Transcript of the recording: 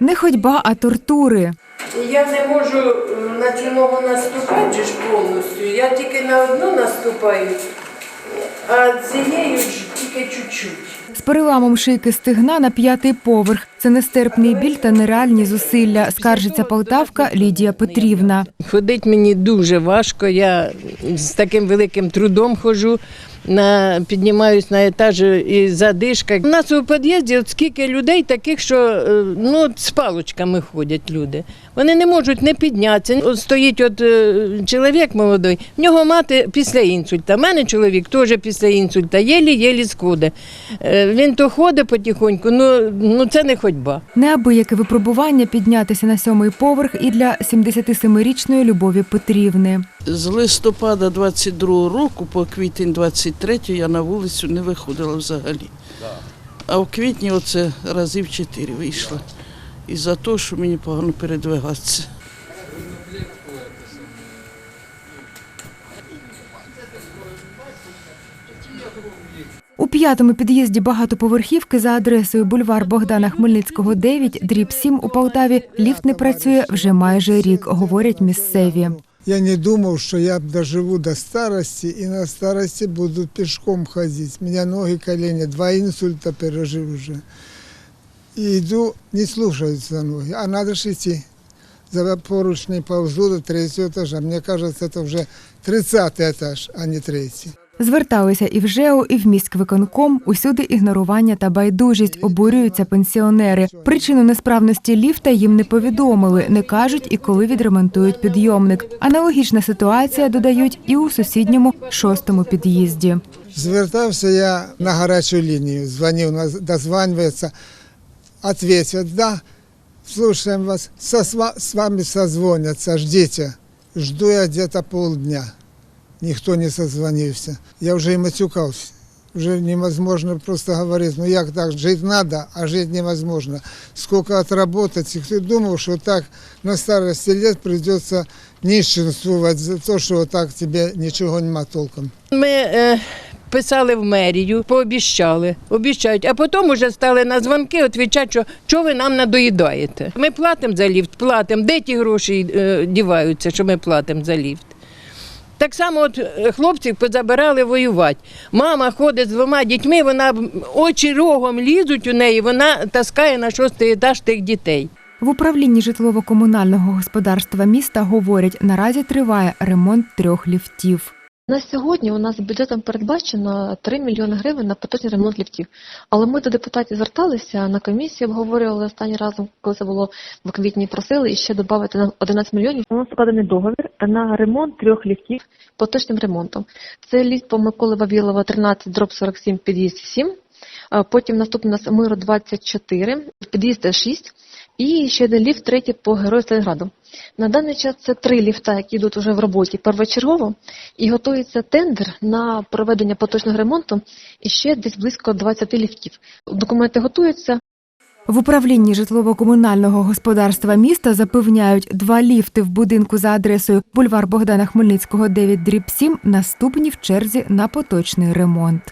Не ходьба, а тортури. Я не можу е, на цю ногу наступати ж повністю. Я тільки на одну наступаю, а цією ж тільки чуть-чуть. З переламом шийки стигна на п'ятий поверх. Це нестерпний біль та нереальні зусилля, скаржиться полтавка Лідія Петрівна. Ходить мені дуже важко. Я з таким великим трудом ходжу. На, піднімаюсь на етаж і задишка. У нас у під'їзді от скільки людей таких, що е, ну, з палочками ходять люди. Вони не можуть не піднятися. От стоїть от е, чоловік молодий, в нього мати після інсульта. У мене чоловік теж після інсульта, єлі-єлі сходить. Е, Він то ходить потихоньку, ну, ну це не ходьба. Неабияке випробування піднятися на сьомий поверх і для 77-річної Любові Петрівни. З листопада 22 року по квітень 23 я на вулицю не виходила взагалі. А в квітні оце разів чотири вийшла. І за те, що мені погано передвигатися. У п'ятому під'їзді багатоповерхівки за адресою бульвар Богдана Хмельницького, 9, дріб 7 у Полтаві ліфт не працює вже майже рік, говорять місцеві. Я не думал, что я доживу до старости и на старости буду пешком ходить. У меня ноги, колени, два инсульта пережил уже. И иду, не слушаются ноги, а надо же идти. За поручни ползу до третьего этажа. Мне кажется, это уже 30 этаж, а не третий. Зверталися і в ЖЕО, і в міськвиконком. Усюди ігнорування та байдужість обурюються пенсіонери. Причину несправності ліфта їм не повідомили, не кажуть і коли відремонтують підйомник. Аналогічна ситуація додають і у сусідньому шостому під'їзді. Звертався я на гарячу лінію, дзвонив, дозванюється, ответят, да, слушаем вас, с вами созвонятся, ждите. Жду я где-то полдня. Никто не созвонился. Я уже и матюкался. Уже невозможно просто говорить, ну як так, жить надо, а жить невозможно. Сколько отработать, и кто думал, что так на старости лет придется нищенствовать за что вот так тебе ничего нема толком. Ми е, писали в мерію, пообіщали, обіщають, а потім вже стали на дзвонки відповідати, що, що ви нам надоїдаєте. Ми платимо за ліфт, платимо. Де ті гроші е, діваються, що ми платимо за ліфт? Так само от е, хлопців позабирали воювати. Мама ходить з двома дітьми, вона очі рогом лізуть у неї, вона таскає на шостий етаж тих дітей. В управлінні житлово-комунального господарства міста говорять, наразі триває ремонт трьох ліфтів. На сьогодні у нас бюджетом передбачено 3 мільйони гривень на поточний ремонт ліфтів. Але ми до депутатів зверталися на комісію, обговорювали останній раз, коли це було в квітні, просили ще додати нам 11 мільйонів. У нас складений договір на ремонт трьох ліфтів поточним ремонтом. Це ліфт по Миколи Вавілова 13 дроб 47 під'їзд 7. а Потім наступний у нас Миру 24, під'їзд 6 і ще один ліфт, третій по Герою Сталінграду. На даний час це три ліфта, які йдуть уже в роботі першочергово, і готується тендер на проведення поточного ремонту і ще десь близько 20 ліфтів. Документи готуються, В управлінні житлово-комунального господарства міста запевняють, два ліфти в будинку за адресою бульвар Богдана Хмельницького, 9 дріб 7 наступні в черзі на поточний ремонт.